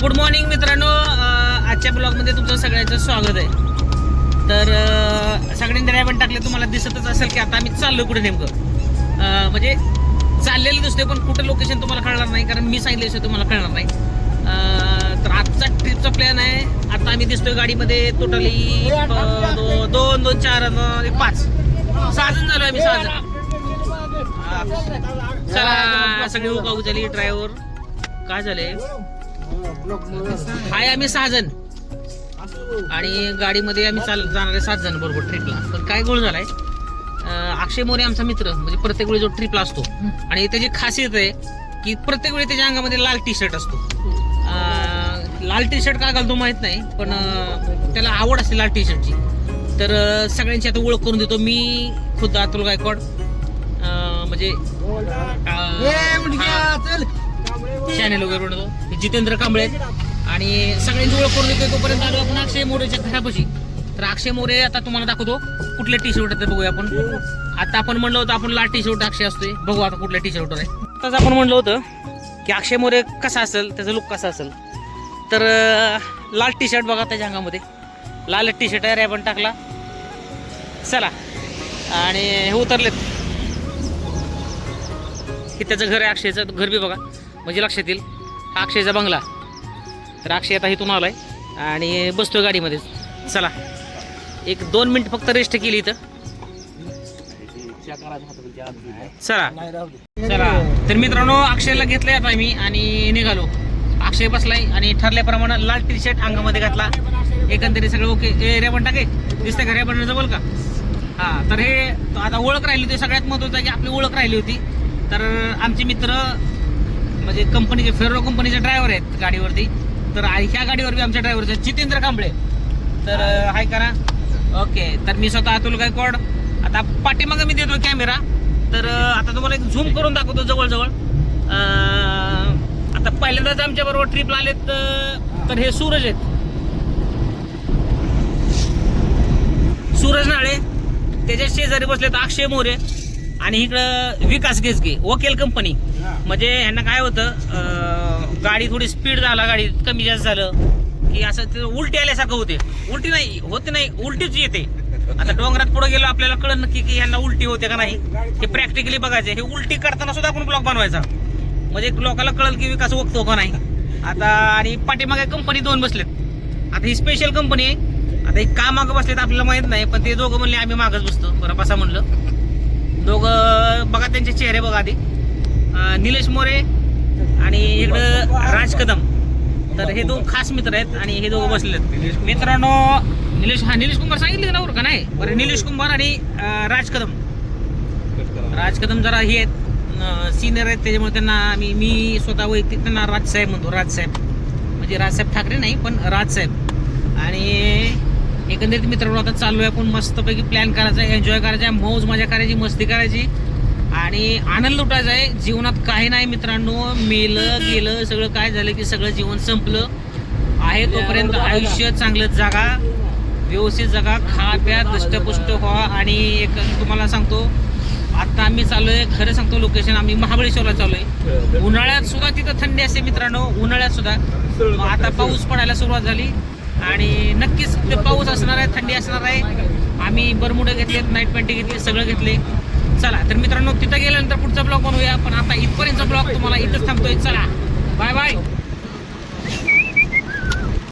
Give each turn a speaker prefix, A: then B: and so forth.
A: Good morning मित्रांनो. आजच्या ब्लॉगमध्ये तुमचं सगळ्यांचं स्वागत आहे. तर सगळ्यांनी ड्रायव्हर टाकले तुम्हाला दिसतच असेल की आता आम्ही चाललो कुठे नेमकं? म्हणजे चाललेलं दिसतोय पण कुठं लोकेशन तुम्हाला कळणार नाही कारण मी सांगितल्याशिवाय तुम्हाला कळणार नाही. तर आजचा ट्रिपचा प्लॅन आहे. आता आम्ही दिसतोय गाडीमध्ये टोटली दोन दोन चार पाच. सहा जण झालो आम्ही सहा जण. चला सगळी उकाऊ झाली ड्रायव्हर काय झाले हाय आम्ही सहा जण. आणि गाडीमध्ये आम्ही चाल जाणारे सात जण बरोबर ट्रिपला पण काय गोळ झालाय अक्षय मोरे आमचा मित्र म्हणजे प्रत्येक वेळी जो ट्रिपला असतो. आणि त्याची खासियत आहे की प्रत्येक वेळी त्याच्या अंगामध्ये लाल टी शर्ट असतो लाल टी शर्ट का घालतो माहीत नाही पण त्याला आवड असते लाल टी शर्टची तर सगळ्यांची आता ओळख करून देतो मी खुद्द अतुल गायकवाड. म्हणजे चॅनेल वगैरे बनवतो. जितेंद्र कांबळे आणि सगळ्यांची ओळख करून देतो तोपर्यंत आलो आपण अक्षय मोरेच्या घरापाशी. तर अक्षय मोरे आता तुम्हाला दाखवतो कुठल्या टी शर्ट ते बघूया आपण. आता आपण म्हणलं होतं आपण लाल टी शर्ट अक्षय असतोय. बघू आता कुठल्या टी शर्ट आहे आताच आपण म्हणलं होतं की अक्षय मोरे कसा असेल त्याचा लुक कसा असेल. तर लाल टी शर्ट बघा त्याच्या अंगामध्ये. लाल टी शर्ट आहे रॅबन टाकला. चला. आणि हे उतरलेत. की त्याचं घर आहे अक्षयचं. घर बी बघा. म्हणजे लक्षात येईल. हा अक्षयचा बंगला. तर अक्षय आता इथून आहे आणि बसतोय गाडीमध्ये. चला. एक दोन मिनिट फक्त रेस्ट केली इथं. चला. चला. तर मित्रांनो अक्षयला घेतलंय आता मी आणि निघालो. अक्षय बसलाय आणि ठरल्याप्रमाणे लाल टी शर्ट अंगामध्ये घातला. एकंदरीत सगळं ओके ए रेबन टाके दिसतंय का रेबन जवळ का? हा तर हे आता ओळख राहिली होती. सगळ्यात महत्वाचं आहे की आपली ओळख राहिली होती. तर आमचे मित्र म्हणजे कंपनीचे फेरो कंपनीचे ड्रायव्हर आहेत गाडीवरती. तर ह्या गाडीवर बी आमच्या ड्रायव्हरचे जितेंद्र कांबळे. तर हाय करा. ओके तर मी स्वतः अतुल गायकवाड. आता पाठीमागं मी देतो कॅमेरा तर आता तुम्हाला एक झूम करून दाखवतो जवळजवळ. आता पहिल्यांदाच आमच्या बरोबर ट्रिपला आलेत तर हे सूरज आहेत. सूरज नाळे. त्याच्या शेजारी बसलेत अक्षय मोरे. आणि इकडं विकास गेसगे वकील कंपनी म्हणजे ह्यांना काय होतं गाडी थोडी स्पीड झाला गाडी कमी जास्त झालं की असं ते उलटी आल्यासारखं होते. उलटी नाही होते नाही उलटीच येते. आता डोंगरात पुढे गेलो आपल्याला कळत नक्की की ह्यांना उलटी होते का नाही? हे प्रॅक्टिकली बघायचे. हे उलटी करताना सुद्धा आपण ब्लॉग बनवायचा? म्हणजे लोकांना कळल की विकास वगतो का नाही. आता आणि पाठीमागे कंपनी दोन बसलेत. आता ही स्पेशल कंपनी आहे. आता ही का मागं बसलेत आपल्याला माहीत नाही पण ते दोघं म्हणले आम्ही मागच बसतो. बरं बसा म्हणलं. दोघं बघा त्यांचे चेहरे बघा आधी. निलेश मोरे आणि इकडं राज कदम. तर हे दोन खास मित्र आहेत आणि हे दोघं बसलेत मित्रांनो निलेश हा निलेश कुमार सांगितले ना बरं का नाही? बरं निलेश कुमार आणि राज कदम. राज कदम जरा हे आहेत. सिनियर आहेत त्याच्यामुळे त्यांना मी मी स्वतः वैयक्तिक त्यांना राजसाहेब म्हणतो राजसाहेब म्हणजे राजसाहेब ठाकरे नाही पण राजसाहेब आणि एकंदरीत मित्रांनो आता चालू आहे आपण मस्तपैकी प्लॅन करायचा आहे एन्जॉय करायचा आहे मौज मजा करायची मस्ती करायची. आणि आनंद लुटायचा आहे. जीवनात काही नाही मित्रांनो मेलं गेलं सगळं काय झालं की सगळं जीवन संपलं. आहे तोपर्यंत आयुष्य चांगलं जागा. व्यवस्थित जगा. खा प्या दष्टपुष्ट व्हा. आणि एक तुम्हाला सांगतो आता आम्ही चाललोय खरं सांगतो लोकेशन आम्ही महाबळेश्वरला चाललोय. उन्हाळ्यात सुद्धा तिथं थंडी असते मित्रांनो उन्हाळ्यात सुद्धा. आता पाऊस पडायला सुरुवात झाली. आणि नक्कीच ते पाऊस असणार आहे थंडी असणार आहे. आम्ही बरमुडे घेतलेत नाईट पॅन्टी घेतली सगळं घेतले. चला तर मित्रांनो तिथं गेल्यानंतर पुढचा ब्लॉग बनवूया पण आता इथपर्यंतचा ब्लॉग तुम्हाला इथंच थांबतोय. चला बाय बाय